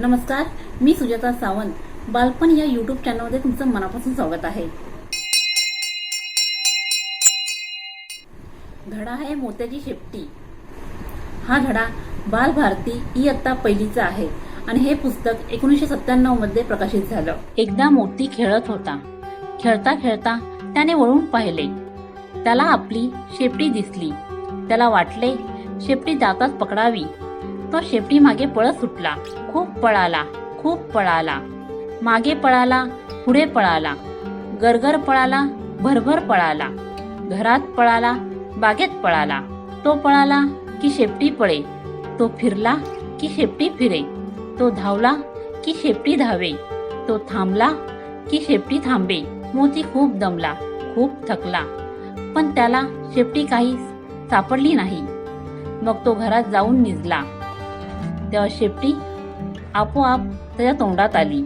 नमस्कार मी सुजाता सावंत. बालपण या युट्यूब चॅनलमध्ये तुमचं मनापासून स्वागत आहे. धडा आहे मोत्याची शेपटी. हा धडा बाल भारती इयत्ता पहिलीचा आहे आणि हे पुस्तक एकोणीसशे सत्त्याण्णवमध्ये प्रकाशित झालं. एकदा मोती खेळत होता. खेळता खेळता त्याने वळून पाहिले. त्याला आपली शेपटी दिसली. त्याला वाटले शेपटी दातात पकडावी. तो शेपटी मागे पळत सुटला. खूप पळाला खूप पळाला. मागे पळाला पुढे पळाला. गरगर पळाला भरभर पळाला. घरात पळाला बागेत पळाला. तो पळाला की शेपटी पळे. तो फिरला की शेपटी फिरे. तो धावला की शेपटी धावे. तो थांबला की शेपटी थांबे. मोती खूप दमला खूप थकला. पण त्याला शेपटी काही सापडली नाही. मग तो घरात जाऊन निजला. तेव्हा शेपटी आपोआप त्याच्या तोंडात आली.